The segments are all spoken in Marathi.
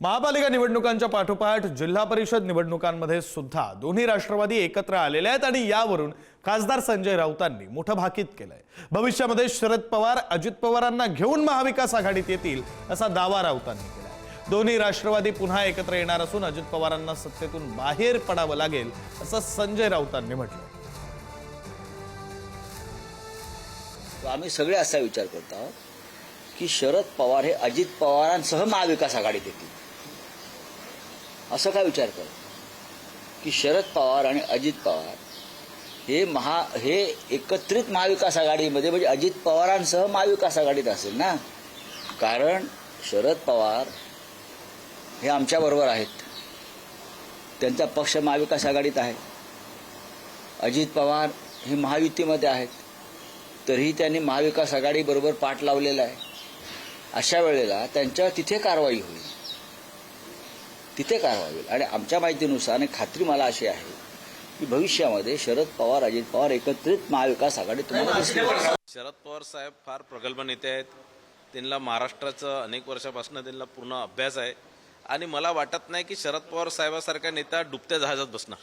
महापालिका निवडणुकांच्या पाठोपाठ जिल्हा परिषद निवडणुकांमध्ये सुद्धा दोन्ही राष्ट्रवादी एकत्र आलेले आहेत आणि यावरून खासदार संजय राऊतांनी मोठं भाकीत केलंय. भविष्यामध्ये शरद पवार अजित पवारांना घेऊन महाविकास आघाडीत येतील असा दावा राऊतांनी केला दोन्ही राष्ट्रवादी पुन्हा एकत्र येणार असून अजित पवारांना सत्तेतून बाहेर पडावं लागेल असं संजय राऊतांनी म्हटलं आम्ही सगळे असा विचार करत आहोत की शरद पवार हे अजित पवारांसह महाविकास आघाडीत येतील. असं काय विचार करत की शरद पवार आणि अजित पवार हे महा हे एकत्रित महाविकास आघाडीमध्ये म्हणजे अजित पवारांसह महाविकास आघाडीत असेल ना? कारण शरद पवार हे आमच्याबरोबर आहेत. त्यांचा पक्ष महाविकास आघाडीत आहे. अजित पवार हे महायुतीमध्ये आहेत. तरीही त्यांनी महाविकास आघाडीबरोबर पाठ लावलेला आहे. अशा वेळेला त्यांच्यावर तिथे कारवाई होईल. तिथे कारवाई होईल आणि आमच्या माहितीनुसार आणि खात्री मला अशी आहे की भविष्यामध्ये शरद पवार अजित पवार एकत्रित महाविकास आघाडीत तुम्हाला शरद पवार साहेब फार प्रगल्भ नेते आहेत. त्यांना महाराष्ट्राचं अनेक वर्षापासून त्यांना पूर्ण अभ्यास आहे. आणि मला वाटत नाही की शरद पवार साहेबासारखा नेता डुबत्या जहाजात बसणार.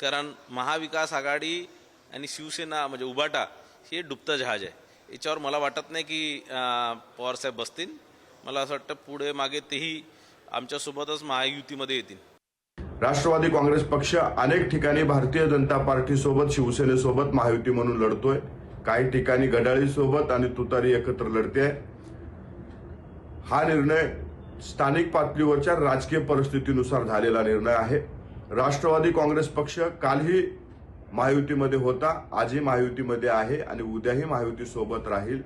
कारण महाविकास आघाडी आणि शिवसेना म्हणजे उबाटा हे डुबतं जहाज आहे. याच्यावर मला वाटत नाही की पवार साहेब बसतील. मला असं वाटतं पुढे मागे तेही आमच्यासोबतच महायुतीमध्ये येतील. राष्ट्रवादी काँग्रेस पक्ष अनेक ठिकाणी भारतीय जनता पार्टीसोबत शिवसेनेसोबत महायुती म्हणून लढतोय. काही ठिकाणी गडाळीसोबत आणि तुतारी एकत्र लढते हा निर्णय स्थानिक पातळीवरच्या राजकीय परिस्थितीनुसार झालेला निर्णय आहे. राष्ट्रवादी काँग्रेस पक्ष कालही महायुतीमध्ये होता आजही महायुतीमध्ये आहे आणि उद्याही महायुतीसोबत राहील.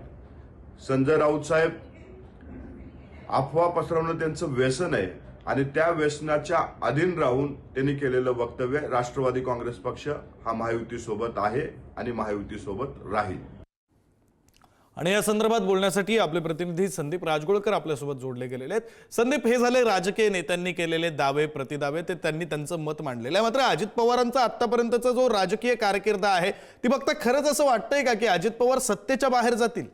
संजय राऊत साहेब अफवा पसरवणं त्यांचं व्यसन आहे. आणि त्या व्यसनाच्या अधीन राहून त्यांनी केलेलं वक्तव्य राष्ट्रवादी काँग्रेस पक्ष हा महायुती सोबत आहे आणि महायुतीसोबत राहील. आणि या संदर्भात बोलण्यासाठी आपले प्रतिनिधी संदीप राजगोळकर आपल्यासोबत जोडले गेलेले आहेत. संदीप हे झाले राजकीय नेत्यांनी केलेले दावे प्रतिदावे. ते त्यांनी त्यांचं मत मांडलेलं आहे. मात्र अजित पवारांचा आतापर्यंतचा जो राजकीय कारकीर्द आहे ती बघता खरंच असं वाटतंय का की अजित पवार सत्तेच्या बाहेर जातील?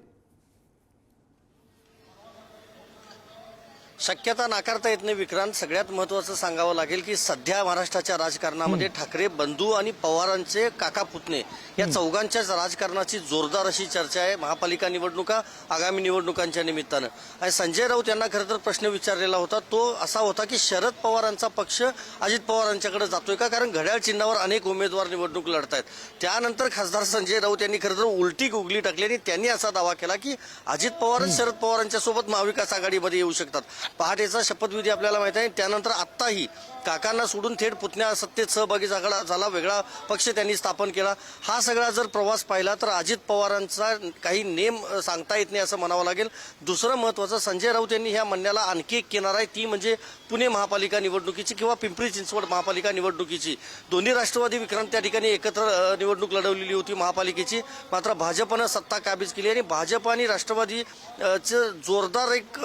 शक्यता नाकारता येत नाही विक्रांत. सगळ्यात महत्वाचं सांगावं लागेल की सध्या महाराष्ट्राच्या राजकारणामध्ये ठाकरे बंधू आणि पवारांचे काका पुतणे या चौघांच्याच राजकारणाची जोरदार अशी चर्चा आहे महापालिका निवडणुका आगामी निवडणुकांच्या निमित्तानं. आणि संजय राऊत यांना खरं तर प्रश्न विचारलेला होता तो असा होता की शरद पवारांचा पक्ष अजित पवारांच्याकडे जातोय का? कारण घड्याळ चिन्हावर अनेक उमेदवार निवडणूक लढत आहेत त्यानंतर खासदार संजय राऊत यांनी खरं तर उलटी गुगली टाकली आणि त्यांनी असा दावा केला की अजित पवारच शरद पवारांच्या सोबत महाविकास आघाडीमध्ये येऊ शकतात. पहाटेचा शपथविधी आपल्याला माहीत आहे. त्यानंतर आत्ताही काकांना सोडून थेट पुतण्या सत्तेत सहभागी झाला झाला वेगळा पक्ष त्यांनी स्थापन केला. हा सगळा जर प्रवास पाहिला तर अजित पवारांचा काही नेम सांगता येत नाही असं म्हणावं लागेल. दुसरं महत्त्वाचं संजय राऊत यांनी ह्या म्हणण्याला आणखी एक किनार आहे. ती म्हणजे पुणे महापालिका निवडणुकीची किंवा पिंपरी चिंचवड महापालिका निवडणुकीची. दोन्ही राष्ट्रवादी विक्रांत त्या ठिकाणी एकत्र निवडणूक लढवलेली होती महापालिकेची. मात्र भाजपनं सत्ता काबीज केली आणि भाजप आणि राष्ट्रवादीचं जोरदार एक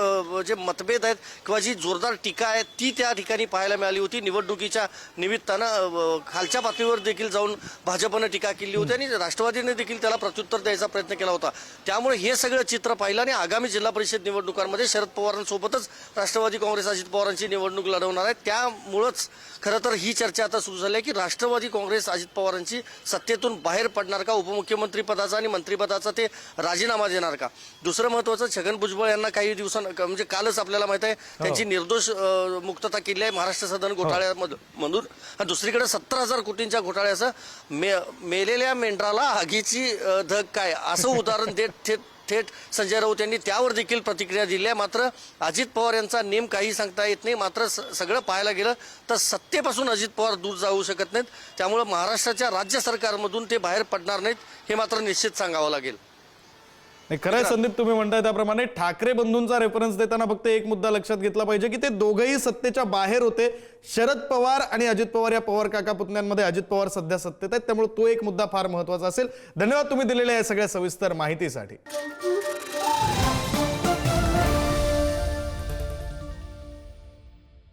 जे मतभेद आहेत. किंवा जी जोरदार टीका आहे ती त्या ठिकाणी पाहायला मिळाली होती. निवडणुकीच्या निमित्तानं खालच्या पातळीवर देखील जाऊन भाजपनं टीका केली होती आणि राष्ट्रवादीने देखील त्याला प्रत्युत्तर द्यायचा प्रयत्न केला होता. त्यामुळे हे सगळं चित्र पाहिलं आणि आगामी जिल्हा परिषद निवडणुकांमध्ये शरद पवारांसोबतच राष्ट्रवादी काँग्रेस अजित पवारांची निवडणूक लढवणार आहे. त्यामुळंच खरं तर ही चर्चा आता सुरू झाली आहे की राष्ट्रवादी काँग्रेस अजित पवारांची सत्तेतून बाहेर पडणार का? उपमुख्यमंत्री पदाचा आणि मंत्रिपदाचा ते राजीनामा देणार का? दुसरं महत्वाचं छगन भुजबळ यांना काही दिवसां म्हणजे कालच आपल्याला माहीत आहे. त्यांची निर्दोष मुक्तता केली आहे महाराष्ट्र सदन घोटाळ्यामधून आणि दुसरीकडे सत्तर हजार कोटींच्या घोटाळ्याचं मे मेलेल्या मेंढराला आगीची धग काय? असं उदाहरण देत थेट थेट संजय राऊत यांनी त्यावर देखील प्रतिक्रिया दिली आहे. मात्र अजित पवार यांचा नेम काही सांगता येत नाही. मात्र सगळं पाहायला गेलं तर सत्तेपासून अजित पवार दूर जाऊ शकत नाहीत. त्यामुळे महाराष्ट्राच्या राज्य सरकारमधून ते बाहेर पडणार नाहीत हे मात्र निश्चित सांगावं लागेल. नाही खरंय संदीप तुम्ही म्हणताय त्याप्रमाणे ठाकरे बंधूंचा रेफरन्स देताना फक्त एक मुद्दा लक्षात घेतला पाहिजे की ते दोघंही सत्तेच्या बाहेर होते. शरद पवार आणि अजित पवार या पवार काका पुतण्यांमध्ये अजित पवार सध्या सत्तेत आहेत. त्यामुळे तो एक मुद्दा फार महत्त्वाचा असेल. धन्यवाद तुम्ही दिलेल्या या सगळ्या सविस्तर माहितीसाठी.